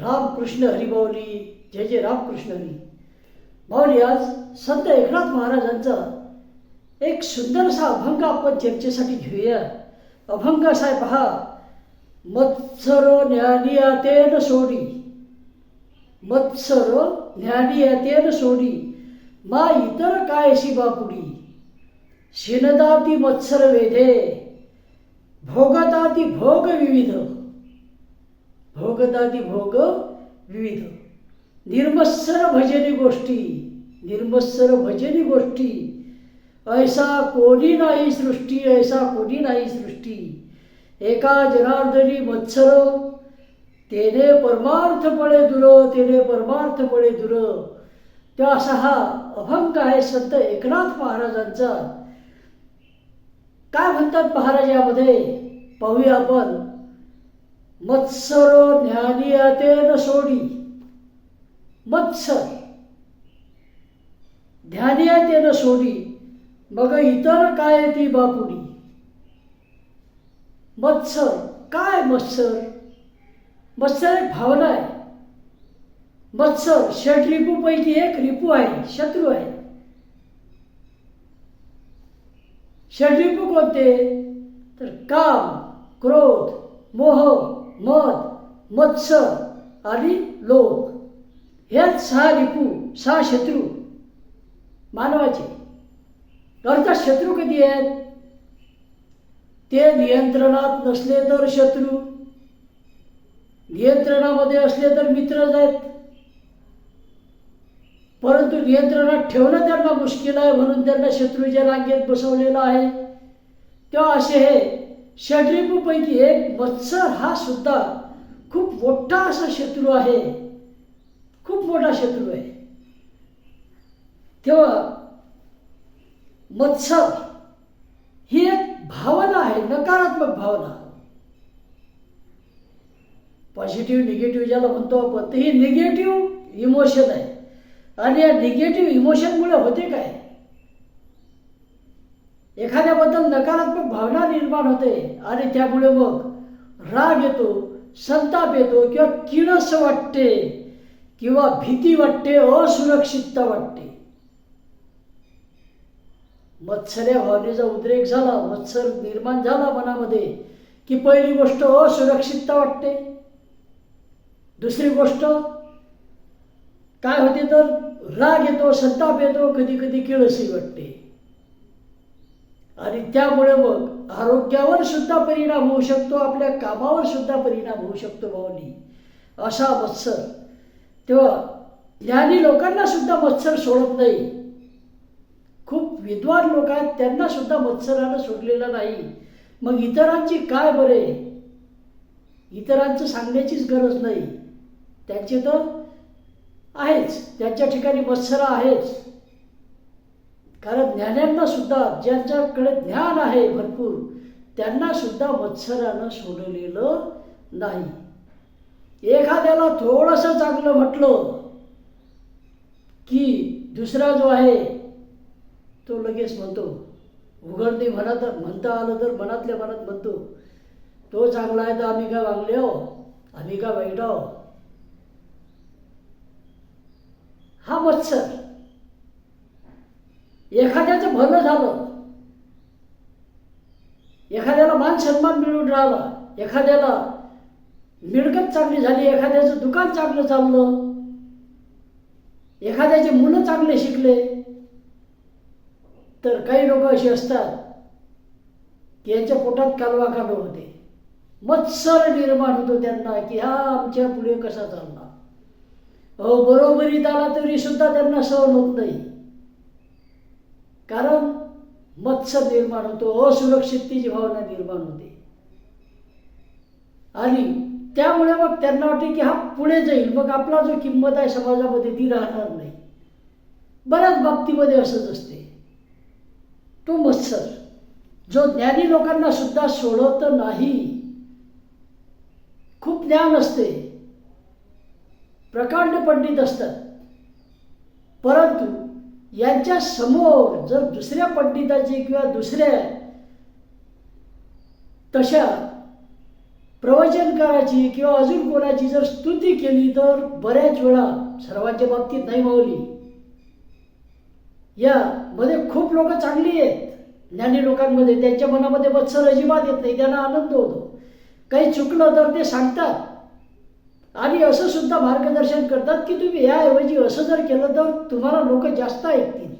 रामकृष्ण हरिभाऊली जय जय रामकृष्ण हरी भाऊली आज संत एकनाथ महाराजांचा एक सुंदरसा अभंग आपण चर्चेसाठी घेऊया. अभंग असा आहे पहा. मत्सर ज्ञानिया तेन सोडी. मत्सर ज्ञानिया तेन सोडी. मा इतर कायशी बापुडी शिनदाती मत्सर वेधे भोगताती भोग विविध. भोगदादी भोग विविध. निर्मत्सर भजनी गोष्टी निर्मत्सर भजनी गोष्टी. ऐसा कोणी नाही सृष्टी ऐसा कोणी नाही सृष्टी. एका जनार्दनी मत्सर तेने परमार्थपणे दुर तेने परमार्थपणे दुर. त्या असा हा अभंग आहे संत एकनाथ महाराजांचा. काय म्हणतात महाराज यामध्ये? पाहूया आपण. मत्सर ज्ञानियातेन सोडी. मत्सर. ध्यानियातेन सोडी. मग इतर काय ती बापुडी? मत्सर. काय मत्सर? मत्सर एक भावना आहे. मत्सर षट रिपूपैकी एक रिपू आहे शत्रू आहे. षड्रिपू कोणते? तर काम क्रोध मोह मद मत्स्य आणि लोक हेच सहा रिपू सहा शत्रू मानवाचे. अर्थात शत्रू कधी आहेत? ते नियंत्रणात नसले तर शत्रू. नियंत्रणामध्ये असले तर मित्रच आहेत. परंतु नियंत्रणात ठेवणं त्यांना मुश्किल आहे म्हणून त्यांना शत्रूच्या रांगेत बसवलेलं आहे तेव्हा असे हे षड्रिपूपैकी एक मत्सर हा सुद्धा खूप मोठा असा शत्रू आहे. खूप मोठा शत्रू आहे. तेव्हा मत्सर ही एक भावना आहे नकारात्मक भावना. पॉझिटिव्ह निगेटिव्ह ज्याला म्हणतो आपण तर ही निगेटिव्ह इमोशन आहे. आणि या निगेटिव्ह इमोशनमुळे होते काय? एखाद्याबद्दल नकारात्मक भावना निर्माण होते आणि त्यामुळे मग राग येतो संताप येतो किंवा किळस वाटते किंवा भीती वाटते असुरक्षितता वाटते. मत्सर या भावनेचा उद्रेक झाला मत्सर निर्माण झाला मनामध्ये की पहिली गोष्ट असुरक्षितता वाटते. दुसरी गोष्ट काय होते तर राग येतो संताप येतो कधी कधी किळसही वाटते. आणि त्यामुळे मग आरोग्यावर सुद्धा परिणाम होऊ शकतो आपल्या कामावर सुद्धा परिणाम होऊ शकतो भाऊनी. असा मत्सर. तेव्हा ज्ञानी लोकांना सुद्धा मत्सर सोडत नाही. खूप विद्वान लोक आहेत त्यांना सुद्धा मत्सरानं सोडलेलं नाही. मग इतरांची काय बरे? इतरांचं सांगण्याचीच गरज नाही. त्यांचे तर आहेच. त्यांच्या ठिकाणी मत्सर आहेच. कारण ज्ञान्यांना सुद्धा ज्यांच्याकडे ज्ञान आहे भरपूर त्यांना सुद्धा मत्सरानं सोडलेलं नाही. एखाद्याला थोडंसं चांगलं म्हटलं की दुसरा जो आहे तो लगेच म्हणतो. उघडणी म्हणत म्हणता आलं तर मनातल्या मनात म्हणतो. तो चांगला आहे तर आम्ही काय वागले हो? आम्ही काय वाईट आहो? हा मत्सर. एखाद्याचं भलं झालं एखाद्याला मान सन्मान मिळून राहिला एखाद्याला मिळकत चांगली झाली एखाद्याचं दुकान चांगलं चाललं एखाद्याचे मुलं चांगले शिकले तर काही लोक असे असतात की यांच्या पोटात कालवा काढू होते. मत्सर निर्माण होतो त्यांना की हा आमच्या पुढे कसा चालला अहो बरोबरीत आला तरी सुद्धा त्यांना सहन होत नाही. कारण मत्सर निर्माण होतो असुरक्षिततेची भावना निर्माण होते. आणि त्यामुळे मग त्यांना वाटते की हा पुढे जाईल. मग आपला जो किंमत आहे समाजामध्ये ती राहणार नाही. बऱ्याच बाबतीमध्ये असंच असते. तो मत्सर जो ज्ञानी लोकांना सुद्धा सोडवत नाही खूप ज्ञान असते. प्रकांड पंडित असतात. परंतु यांच्या समोर जर दुसऱ्या पंडिताची किंवा दुसऱ्या तशा प्रवचनकाराची किंवा अजून कोणाची जर स्तुती केली तर बऱ्याच वेळा सर्वांच्या बाबतीत नाही मावली या मध्ये खूप लोक चांगली आहेत. ज्ञानी लोकांमध्ये त्यांच्या मनामध्ये मत्सर अजिबात येत नाही त्यांना आनंद होतो. काही चुकलं तर ते सांगतात. आणि असं सुद्धा मार्गदर्शन करतात की तुम्ही याऐवजी असं जर केलं तर तुम्हाला लोक जास्त ऐकतील.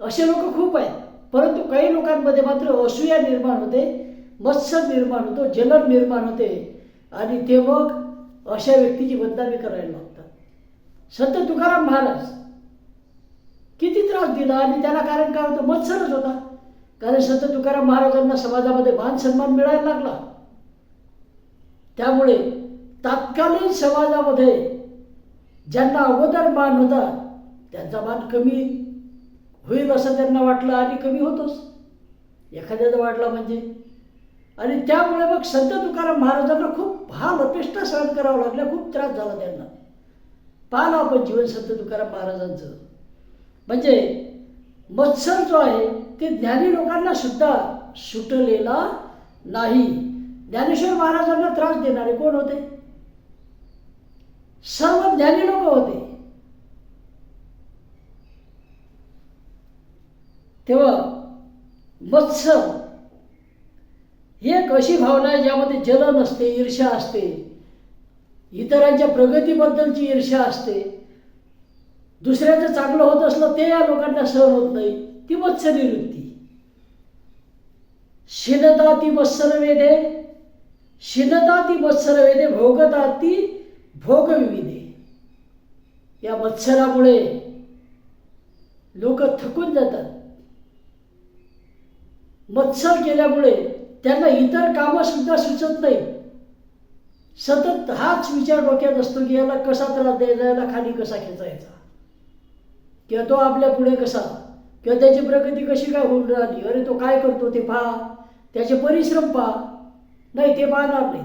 असे लोक खूप आहेत. परंतु काही लोकांमध्ये मात्र असूया निर्माण होते मत्सर निर्माण होतो जलन निर्माण होते. आणि ते मग अशा व्यक्तीची बदनामी करायला लागतात. संत तुकाराम महाराज किती त्रास दिला आणि त्याला कारण काय होतं? मत्सरच होता. कारण संत तुकाराम महाराजांना समाजामध्ये मान सन्मान मिळायला लागला. त्यामुळे तात्कालीन समाजामध्ये ज्यांना अगोदर मान होता त्यांचा मान कमी होईल असं त्यांना वाटलं आणि कमी होतोच. एखाद्याचा वाटला म्हणजे. आणि त्यामुळे मग संत तुकाराम महाराजांना खूप हा अपेष्टा सहन करावं लागला खूप त्रास झाला त्यांना. पाहिलं आपण जीवन संत तुकाराम महाराजांचं. म्हणजे मत्सर जो आहे ते ज्ञानी लोकांना सुद्धा सुटलेला नाही. ज्ञानेश्वर महाराजांना त्रास देणारे कोण होते? सर्व ज्ञानी लोक होते. तेव्हा मत्स्य ही एक अशी भावना आहे ज्यामध्ये जलन असते ईर्ष्या असते. इतरांच्या प्रगतीबद्दलची ईर्ष्या असते. दुसऱ्याचं चांगलं होत असलं ते या लोकांना सहन होत नाही. ती मत्स्य निवृत्ती. शिनता ती मत्सर वेदे शिनता ती भोगताती भोगविविधे. भोगता ती भोग या मत्सरामुळे लोक थकून जातात. मत्सर केल्यामुळे त्यांना इतर कामं सुद्धा सुचत नाही. सतत हाच विचार डोक्यात असतो की याला कसा त्याला द्यायचा याला खाली कसा खेचायचा? किंवा तो आपल्या पुढे कसा? किंवा त्याची प्रगती कशी काय होऊन राहिली? अरे तो काय करतो ते पहा. त्याचे परिश्रम पहा. नाही ते पाहणार नाहीत.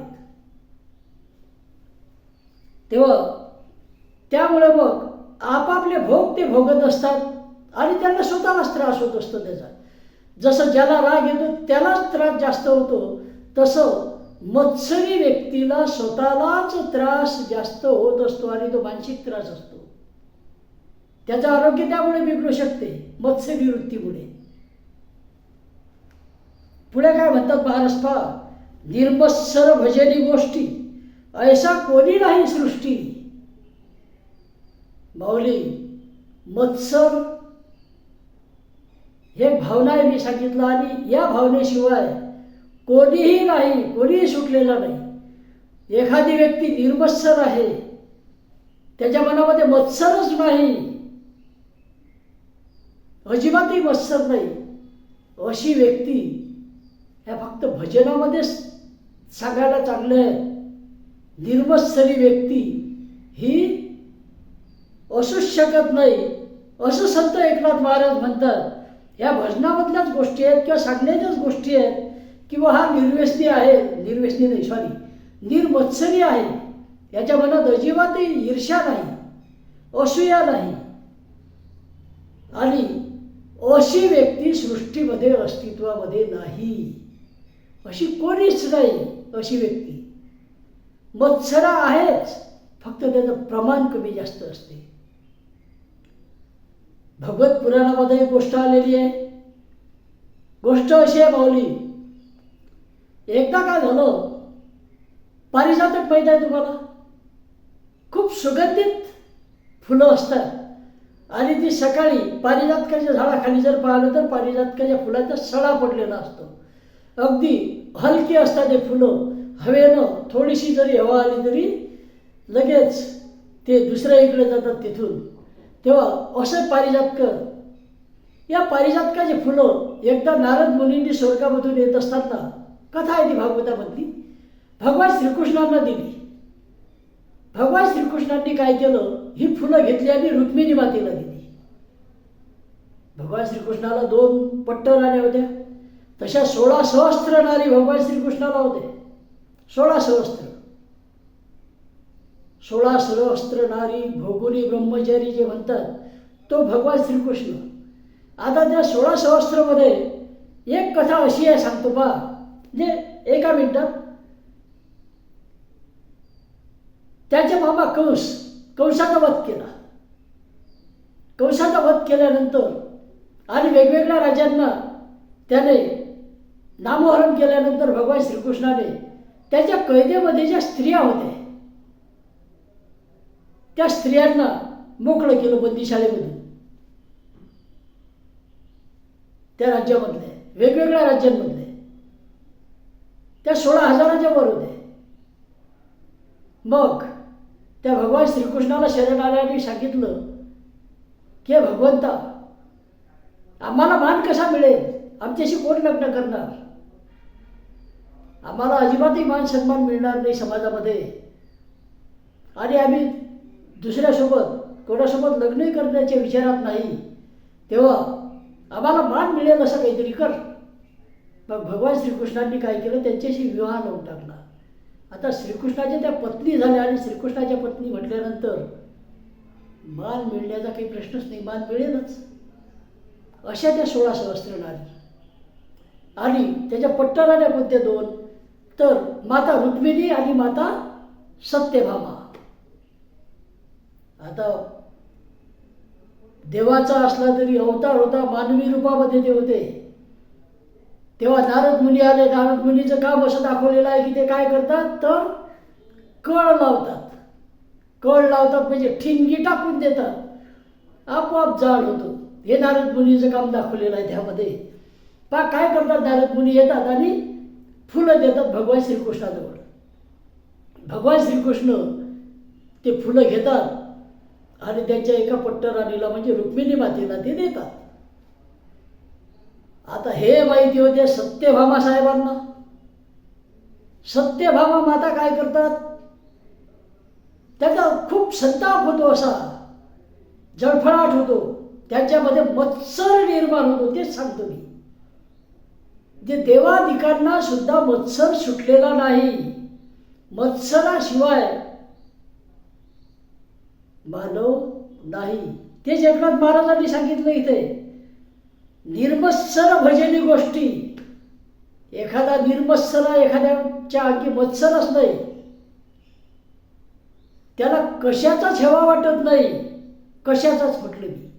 तेव्हा त्यामुळे मग आपापले भोग ते भोगत असतात आणि त्यांना स्वतःलाच त्रास होत असतो त्याचा. जसं ज्याला राग येतो त्यालाच त्रास जास्त होतो तसं मत्सरी व्यक्तीला स्वतःलाच त्रास जास्त होत असतो आणि तो मानसिक त्रास असतो. त्याचं आरोग्य त्यामुळे बिघडू शकते मत्स्यविवृत्तीमुळे पुढे काय म्हणतात महाराष्ट्र निर्मत्सर भजनी गोष्टी. ऐसा कोणी नाही सृष्टी. माऊली मत्सर हे भावना आहे मी सांगितलं आणि या भावनेशिवाय कोणीही नाही कोणीही सुटलेला नाही. एखादी व्यक्ती निर्मत्सर आहे त्याच्या मनामध्ये मत्सरच नाही. अजिबातही मत्सर नाही. अशी व्यक्ती ह्या फक्त भजनामध्येच सांगायला चांगलं आहे. निर्मत्सरी व्यक्ती ही असूच शकत नाही. असं संत एकनाथ महाराज म्हणतात. ह्या भजनामधल्याच गोष्टी आहेत किंवा सांगण्याच्याच गोष्टी आहेत किंवा हा निर्व्यसनी आहे. निर्व्यसनी नाही सॉरी निर्मत्सरी आहे. याच्या मनात अजिबातही ईर्ष्या नाही. असूया नाही. आणि अशी व्यक्ती सृष्टीमध्ये अस्तित्वामध्ये नाही. अशी कोणीच नाही अशी व्यक्ती. मत्सरा आहेच फक्त त्याचं प्रमाण कमी जास्त असते. भगवत पुराणामध्ये एक गोष्ट आलेली आहे. गोष्ट अशी आहे माऊली एकदा काय झालं पारिजातक माहीत आहे तुम्हाला? खूप सुगंधित फुलं असतात. आणि ती सकाळी पारिजातकाच्या झाडाखाली जर पाहिलं तर पारिजातकाच्या फुलाचा सडा पडलेला असतो. अगदी हलकी असतात ते फुलं. हवेनं थोडीशी जरी हवा आली तरी लगेच ते दुसऱ्या इकडे जातात तिथून. तेव्हा असं पारिजातकर या पारिजातकाची फुलं एकदा नारद मुनींनी स्वर्गामधून येत असताना कथा आहे ती भागवतामधली. भगवान श्रीकृष्णांना दिली. भगवान श्रीकृष्णांनी काय केलं? ही फुलं घेतली आणि रुक्मिणी मातेला दिली. भगवान श्रीकृष्णाला दोन पट्ट राण्या होत्या. तशा सोळा सहस्त्र नारी भगवान श्रीकृष्णाला होते. सोळा सहस्त्र. सोळा सहस्त्र नारी भोगुनी ब्रह्मचारी जे म्हणतात तो भगवान श्रीकृष्ण. आता त्या सोळा सहस्त्रमध्ये एक कथा अशी आहे सांगतो पा जे म्हणजे एका मिनिटात. त्याचे बाबा कंस कंसाचा वध केला. कंसाचा वध केल्यानंतर आणि वेगवेगळ्या राजांना त्याने नामोहरण केल्यानंतर भगवान श्रीकृष्णाने त्याच्या कैदेमध्ये ज्या स्त्रिया होत्या त्या स्त्रियांना मोकळं केलं बंदीशाळेमधून त्या राज्यामधले वेगवेगळ्या राज्यांमधले त्या सोळा हजाराच्या वर होते मग त्या भगवान श्रीकृष्णाला शरण आल्याने सांगितलं की भगवंता आम्हाला मान कसा मिळेल? आमच्याशी कोण लग्न करणार? आम्हाला अजिबातही मान सन्मान मिळणार नाही समाजामध्ये. आणि आम्ही दुसऱ्यासोबत कोणासोबत लग्नही करण्याच्या विचारात नाही. तेव्हा आम्हाला मान मिळेल असं काहीतरी कर. मग भगवान श्रीकृष्णांनी काय केलं? त्यांच्याशी विवाह लावून टाकला. आता श्रीकृष्णाच्या त्या पत्नी झाल्या आणि श्रीकृष्णाच्या पत्नी म्हटल्यानंतर मान मिळण्याचा काही प्रश्नच नाही मान मिळेलच. अशा त्या सोळा सहस्त्र नारी. आणि त्याच्या पट्टराण्या कोणत्या दोन तर माता रुक्मिणी आणि माता सत्यभामा. आता देवाचा असला तरी अवतार होता मानवी रूपामध्ये ते होते. तेव्हा नारद मुनी आले नारद मुनीचं काम असं दाखवलेलं आहे की ते काय करतात? तर कळ लावतात. कळ लावतात म्हणजे ठिणगी टाकून देतात. आपोआप जाड होतो. हे नारद मुनीचं काम दाखवलेलं आहे त्यामध्ये. पा काय करतात नारद मुनी? येतात आणि फुलं देतात भगवान श्रीकृष्णाजवळ. भगवान श्रीकृष्ण ते फुलं घेतात आणि त्यांच्या एका पट्टराणीला म्हणजे रुक्मिणी मातेला ते देतात. आता हे माहिती होते सत्यभामा साहेबांना. सत्यभामा माता काय करतात? त्याचा खूप संताप होतो असा. जळफळाट होतो. त्यांच्यामध्ये मत्सर निर्माण होतो तेच सांगतो मी. जे देवाधिकांना सुद्धा मत्सर सुटलेला नाही मत्सराशिवाय मानव नाही. ते एकनाथ महाराजांनी सांगितलं इथे निर्मत्सर भजनी गोष्टी. एखादा निर्मत्सर एखाद्याच्या अंगी मत्सरच नाही. त्याला कशाचाच हेवा वाटत नाही. कशाचाच म्हटलं मी.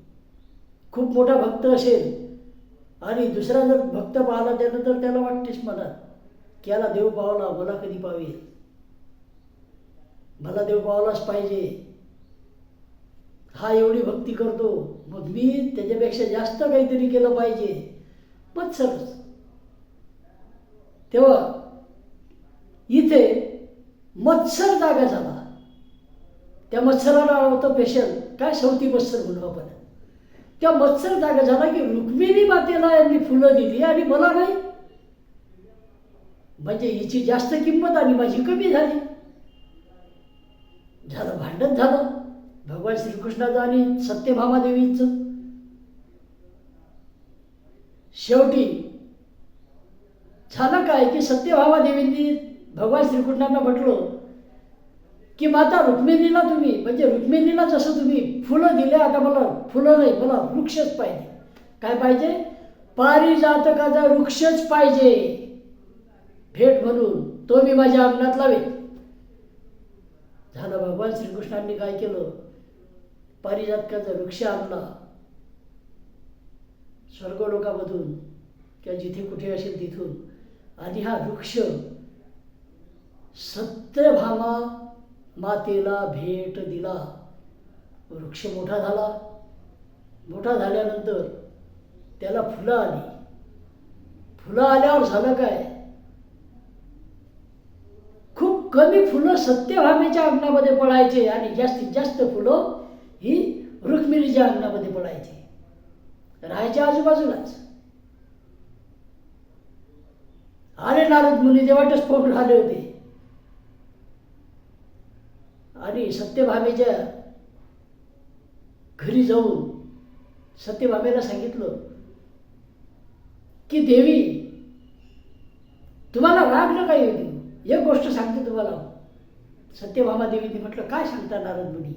खूप मोठा भक्त असेल. आणि दुसरा जर भक्त पाहिला त्यानंतर त्याला वाटतेच मनात की याला देव पावला मला कधी पावेल मला देव पावलाच पाहिजे. हा एवढी भक्ती करतो. मग मी त्याच्यापेक्षा जास्त काहीतरी केलं पाहिजे. मत्सरच तेव्हा इथे मत्सर जागा झाला. त्या मत्सराला होतं पेशल. काय सवती मत्सर म्हणू आपण? त्या मत्सर जागा झाला की रुक्मिणी मातेला यांनी फुलं दिली आणि मला नाही. म्हणजे हिची जास्त किंमत आणि माझी कमी झाली. झालं भांडण झालं. भगवान श्रीकृष्णाचं आणि सत्यभामादेवींचं शेवटी झालं काय की सत्यभामा देवींनी भगवान श्रीकृष्णांना म्हटलं की माता रुक्मिणीला तुम्ही म्हणजे रुक्मिणीला जसं तुम्ही फुलं दिले आता मला फुलं नाही मला वृक्षच पाहिजे. काय पाहिजे? पारिजातकाचा वृक्षच पाहिजे. भेट म्हणून तो मी माझ्या अंगणात लावेन. झालं भगवान श्रीकृष्णांनी काय केलं? पारिजातकाचा वृक्ष आणला. स्वर्गलोकामधून किंवा जिथे कुठे असेल तिथून. आणि हा वृक्ष सत्यभामा मातेला भेट दिला. वृक्ष मोठा झाला. मोठा झाल्यानंतर त्याला फुलं आली. फुलं आल्यावर झालं काय? खूप कमी फुलं सत्यभामेच्या अंगणामध्ये पडायचे आणि जास्तीत जास्त फुलं ही रुक्मिणीच्या अंगणामध्ये पडायचे. राहायच्या आजूबाजूलाच. आले नारद मुनी देवाटच फोन आले होते. आणि सत्यभामेच्या घरी जाऊन सत्यभामेला सांगितलं की देवी तुम्हाला राग न काही होती एक गोष्ट सांगते तुम्हाला. सत्यभामा देवीने म्हटलं काय सांगता नारद मुनी?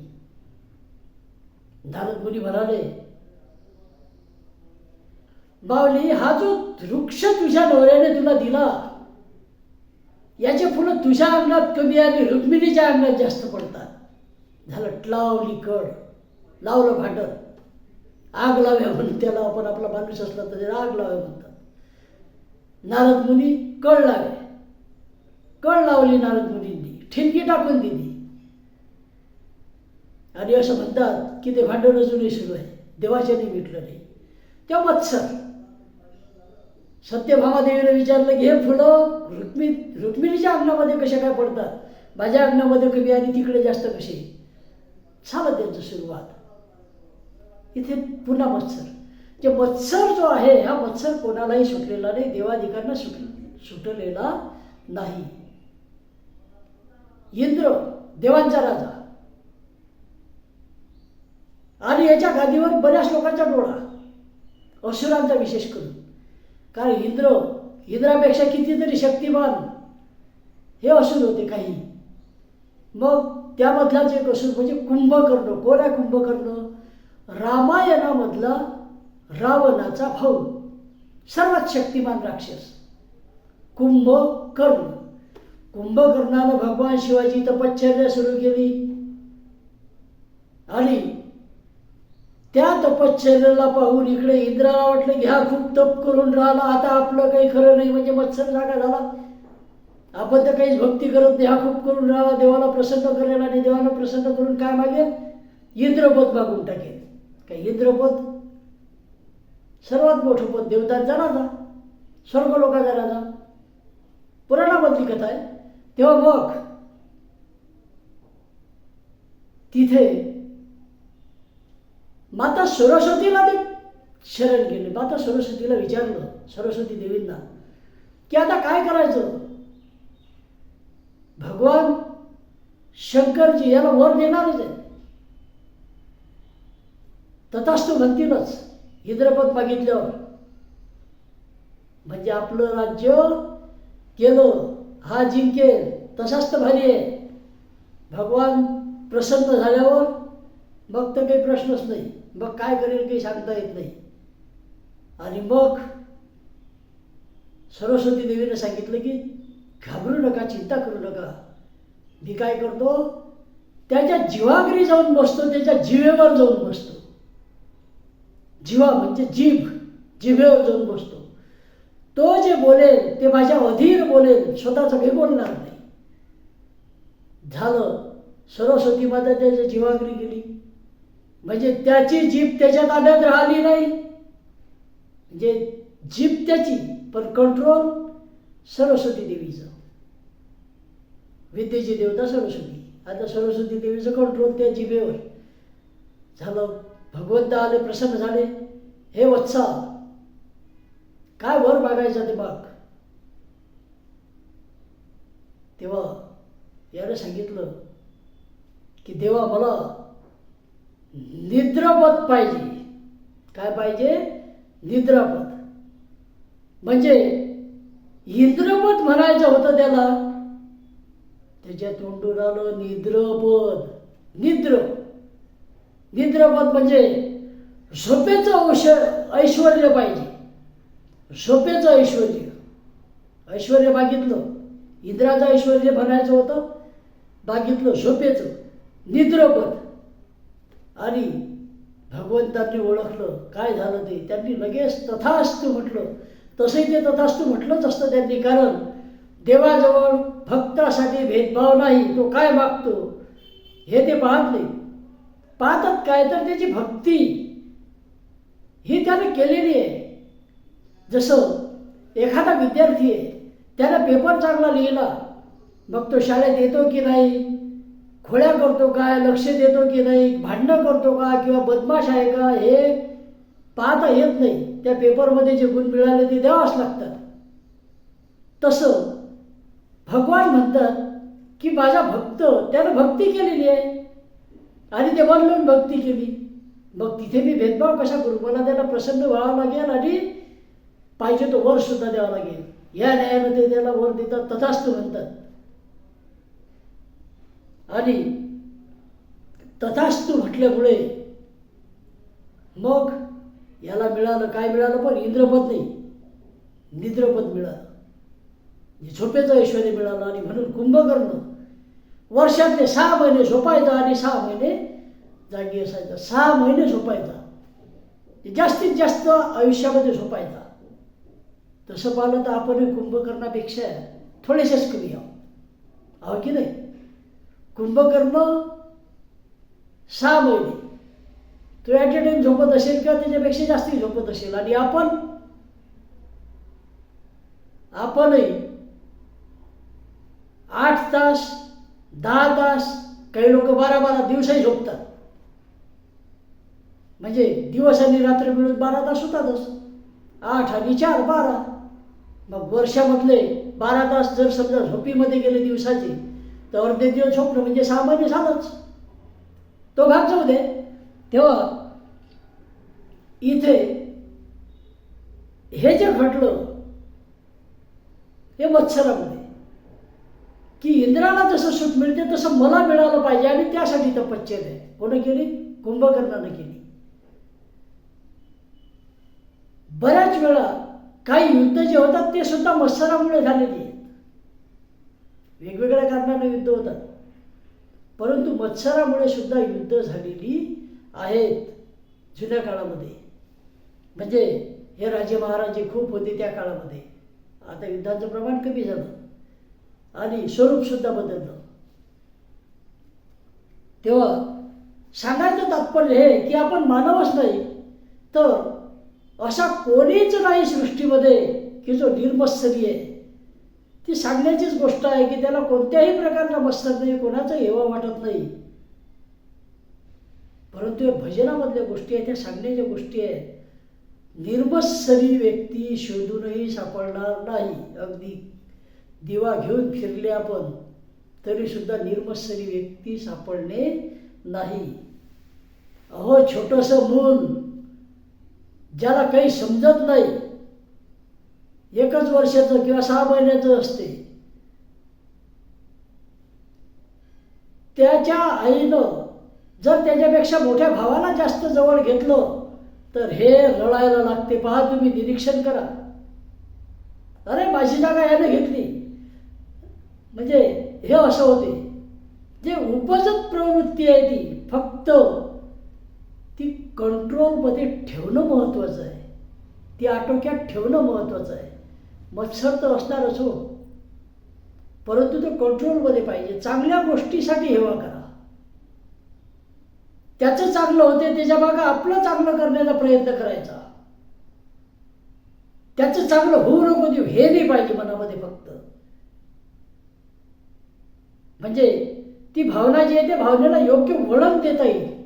नारद मुनी म्हणाले बावली हा जो वृक्ष तुझ्या नवऱ्याने तुला दिला याचे फुलं तुझ्या अंगणात कमी आणि रुक्मिणीच्या अंगणात जास्त पडतात. झालं लावली कड लावलं भांडत आग लाव्या म्हणून त्याला आपण आपला माणूस असला तर त्याला आग लाव्या म्हणतात. नारद मुनी कळ लावे. कळ लावली नारद मुनींनी. ठिणगी टाकून दिली. आणि असं म्हणतात की ते भांडण अजूनही सुरू आहे. देवाच्याने मिटलं नाही तेव्हा मत्सर सत्यभामादेवीने विचारलं की हे फुलं रुक्मी रुक्मिणीच्या अंगणामध्ये कशा काय पडतात? माझ्या अंगणामध्ये कमी आणि तिकडे जास्त कसे? झालं त्यांचं सुरुवात. इथे पुन्हा मत्सर. जे मत्सर जो आहे हा मत्सर कोणालाही सुटलेला नाही देवाधिकांना सुट सुटलेला नाही. इंद्र देवांचा राजा. आणि याच्या गादीवर बऱ्याच लोकांचा डोळा. असुरांचा विशेष करून. कारण इंद्र? इंद्रापेक्षा कितीतरी शक्तिमान. हे असून होते काही. मग त्यामधलाच एक असुर म्हणजे कुंभकर्ण. कोण आहे कुंभकर्ण? रामायणामधला रावणाचा भाऊ. सर्वात शक्तिमान राक्षस. कुंभकर्ण. कुंभकर्णानं भगवान शिवाजी तपश्चर्या सुरू केली. आणि त्या तपश्चर्याला पाहून इकडे इंद्राला वाटलं की हा खूप तप करून राहिला आता आपलं काही खरं नाही म्हणजे मत्सर जागा झाला. आपण तर काहीच भक्ती करत नाही हा खूप करून राहिला देवाला प्रसन्न करेल आणि देवाला प्रसन्न करून काय मागेल? इंद्रपद मागून टाकेल. काय इंद्रपद? सर्वात मोठं पद देवता राजा स्वर्ग लोका राजा. पुराणामधली कथा आहे. तेव्हा मग तिथे माता सरस्वतीला ते शरण गेले. माता सरस्वतीला विचारलं सरस्वती देवींना की आता काय करायचं? भगवान शंकरजी याला वर देणारच आहे तथास्तू म्हणतीलच इंद्रपद मागितल्यावर. म्हणजे आपलं राज्य केलं हा जिंकेल तसाच तर भारी आहे. भगवान प्रसन्न झाल्यावर मग तर काही प्रश्नच नाही. मग काय करेल काही सांगता येत नाही. आणि मग सरस्वती देवीने सांगितलं की घाबरू नका चिंता करू नका. मी काय करतो? त्याच्या जीवाग्री जाऊन बसतो त्याच्या जिवेवर जाऊन बसतो. जीवा म्हणजे जीभ जिभेवर जाऊन बसतो. तो जे बोलेल ते माझ्या अधीर बोलेल स्वतःचं काही बोलणार नाही. झालं. सरस्वती माता त्याच्या जीवाग्री गेली. म्हणजे त्याची जीभ त्याच्या ताब्यात राहिली नाही. म्हणजे जीभ त्याची पण कंट्रोल सरस्वती देवीचं. विद्येची देवता सरस्वती. आता सरस्वती देवीचं कंट्रोल त्या जिभेवर. झालं भगवंत आले प्रसन्न झाले. हे वत्सा काय वर मागायचं ते बाग तेव्हा याने सांगितलं की देवा मला निद्रापद पाहिजे. काय पाहिजे? निद्रापद म्हणजे इंद्रपद म्हणायचं होतं त्याला. त्याच्या तोंडून आलं निद्रपद निद्र. निद्रपद म्हणजे झोपेचं औष ऐश्वर पाहिजे. झोपेचं ऐश्वर ऐश्वर मागितलं. इंद्राचं ऐश्वर म्हणायचं होतं. मागितलं झोपेचं. निद्रपद आणि भगवंतांनी ओळखलं काय झालं ते? त्यांनी लगेच तथास्तू म्हटलं. तसंही ते तथास्तू म्हटलंच असतं त्यांनी कारण देवाजवळ भक्तासाठी भेदभाव नाही तो काय मागतो? हे ते पाहत नाही पाहतात काय तर त्याची भक्ती. ही त्याने केलेली आहे. जसं एखादा विद्यार्थी आहे त्यानं पेपर चांगला लिहिला मग तो शाळेत येतो की नाही? खोड्या करतो काय लक्ष देतो की नाही भांडणं करतो का किंवा बदमाश आहे का हे पाहता येत नाही. त्या पेपरमध्ये जे गुण मिळाले ते द्यावाच लागतात. तसं भगवान म्हणतात की माझा भक्त त्यानं भक्ती केलेली आहे. आणि ते बनलून भक्ती केली. मग तिथे मी भेदभाव कशा करू? मला त्याला प्रसन्न व्हावा लागेल आणि पाहिजे तो वर सुद्धा द्यावा लागेल. या न्यायानं ते त्याला वर देतात तथास्तू म्हणतात. आणि तथास्तू म्हटल्यामुळे मग याला मिळालं काय मिळालं पण इंद्रपद नाही. निद्रपद मिळालं. झोपेचं ऐश्वर मिळालं आणि म्हणून कुंभकर्ण वर्षातले सहा महिने झोपायचा आणि सहा महिने जागी असायचा. सहा महिने झोपायचा. जास्तीत जास्त आयुष्यामध्ये झोपायचा. तसं पाहिलं तर आपण कुंभकर्णापेक्षा थोडेसेच कमी आहोत. आहो की नाही? कुंभकर्ण सहा महिने. तो ॲट ए टाइम झोपत असेल किंवा त्याच्यापेक्षा जास्ती झोपत असेल आणि आपण आपणही आठ तास दहा तास काही लोक बारा बारा दिवसही झोपतात. म्हणजे दिवस आणि रात्र मिळून बारा तास होतातच. आठ आणि चार बारा. मग वर्षामधले बारा तास जर समजा झोपीमध्ये गेले दिवसाचे तर अर्धे दिवस झोपलं म्हणजे सहा महिने झालंच. तो भाग जाऊ दे तेव्हा इथे हे जे घडलं हे मत्सरामध्ये की इंद्राला जसं सूट मिळते तसं मला मिळालं पाहिजे. आणि त्यासाठी तपश्चर्या आहे कोणी केली? कुंभकर्णानं केली. बऱ्याच वेळा काही युद्ध जे होतात ते सुद्धा मत्सरामुळे झालेली वेगवेगळ्या कारणाने युद्ध होतात. परंतु मत्सरामुळे सुद्धा युद्ध झालेली आहेत जुन्या काळामध्ये. म्हणजे हे राजे महाराजे खूप होते त्या काळामध्ये. आता युद्धाचं प्रमाण कमी झालं. आणि स्वरूपसुद्धा बदललं. तेव्हा सांगायचं तात्पर्य हे की आपण मानवच नाही तर असा कोणीच नाही सृष्टीमध्ये की जो निर्मत्सरी आहे. ती सांगण्याचीच गोष्ट आहे की त्याला कोणत्याही प्रकारचा मत्सर नाही कोणाचा हेवा वाटत नाही. परंतु या भजनामधल्या गोष्टी आहेत त्या सांगण्याच्या गोष्टी आहेत. निर्मत्सरी व्यक्ती शोधूनही सापडणार नाही. अगदी दिवा घेऊन फिरले आपण तरीसुद्धा निर्मत्सरी व्यक्ती सापडणे नाही. अहो छोटंसं मूल ज्याला काही समजत नाही एकच वर्षाचं किंवा सहा महिन्याचं असते. त्याच्या आईनं जर त्याच्यापेक्षा मोठ्या भावाला जास्त जवळ घेतलं तर हे रडायला लागते. पहा तुम्ही निरीक्षण करा. अरे माझी जागा याने घेतली. म्हणजे हे असं होते. जे उपजत प्रवृत्ती आहे ती फक्त ती कंट्रोलमध्ये ठेवणं महत्त्वाचं आहे. ती आटोक्यात ठेवणं महत्त्वाचं आहे. मत्सर तर असणारच हो. परंतु तो कंट्रोलमध्ये पाहिजे. चांगल्या गोष्टीसाठी हेवा करा. त्याचं चांगलं होते त्याच्या मागं आपलं चांगलं करण्याचा प्रयत्न करायचा. त्याचं चांगलं होऊ नको देऊ हे नाही पाहिजे मनामध्ये फक्त. म्हणजे ती भावना जी आहे त्या भावनेला योग्य वळण देता येईल.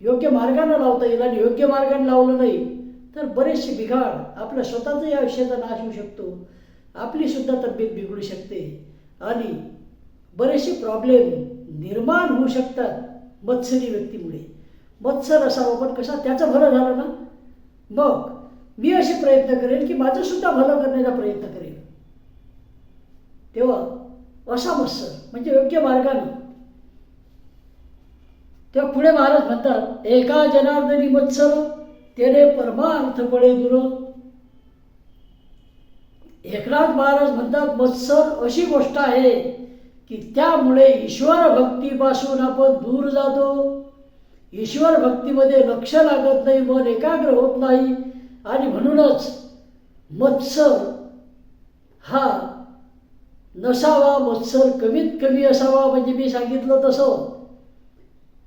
योग्य मार्गाने लावता येईल आणि योग्य मार्गाने लावलं नाही तर बरेचसे बिघाड आपल्या या आयुष्याचा नाश होऊ शकतो. आपली सुद्धा तब्येत बिघडू शकते. आणि बरेचसे प्रॉब्लेम निर्माण होऊ शकतात मत्सरी व्यक्तीमुळे. मत्सर असावा पण कसा त्याचं भलं झालं ना? मग मी असे प्रयत्न करेन की माझं सुद्धा भलं करण्याचा प्रयत्न करेन. तेव्हा असा मत्सर म्हणजे योग्य मार्गाने. तेव्हा पुढे महाराज म्हणतात एका जनार्दनी मत्सर तेने परमार्थ पडे दूर. एकनाथ महाराज म्हणतात मत्सर अशी गोष्ट आहे की त्यामुळे ईश्वर भक्तीपासून आपण दूर जातो. ईश्वर भक्तीमध्ये लक्ष लागत नाही मन एकाग्र होत नाही आणि म्हणूनच मत्सर हा नसावा मत्सर कमीत कमी असावा. म्हणजे मी सांगितलं तसं.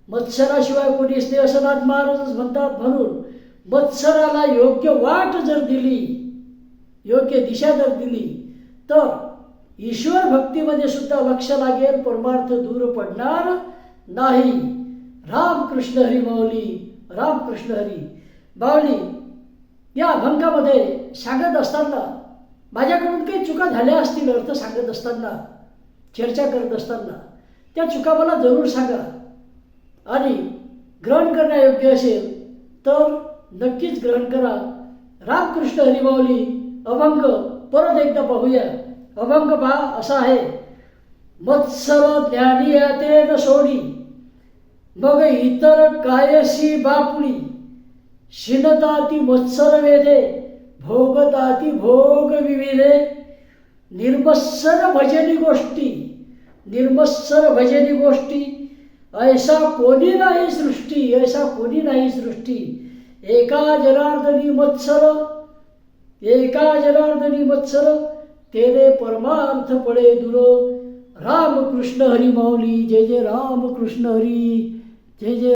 मत्सराशिवाय कोणीच नाही असं नाथ महाराजच म्हणतात म्हणून मत्सराला योग्य वाट जर दिली योग्य दिशा जर दिली तर ईश्वर भक्तीमध्ये सुद्धा लक्ष लागेल परमार्थ दूर पडणार नाही. रामकृष्ण हरी माऊली रामकृष्ण हरी. माऊली या अभंगामध्ये सांगत असताना माझ्याकडून काही चुका झाल्या असतील अर्थ सांगत असताना चर्चा करत असताना त्या चुका मला जरूर सांगा. आणि ग्रहण करण्यायोग्य असेल तर नक्कीच ग्रहण करा. रामकृष्ण हरिमाऊली अभंग परत एकदा पाहूया. अभंग पहा असा आहे. मत्सर ज्ञानी ते न सोडी. मग इतर कायशी बापुडी. शिनताती मत्सर वेदे भोगताती भोग विविधे. निर्मत्सर भजनी गोष्टी. निर्मत्सर भजनी गोष्टी. ऐसा कोणी नाही सृष्टी ऐसा कोणी नाही सृष्टी. एका जनार्दनी मत्सर एका जनार्दनी मत्सर तेने परमार्थ पडे दुर. राम कृष्ण हरी माऊली जय जय राम कृष्ण हरी जय जय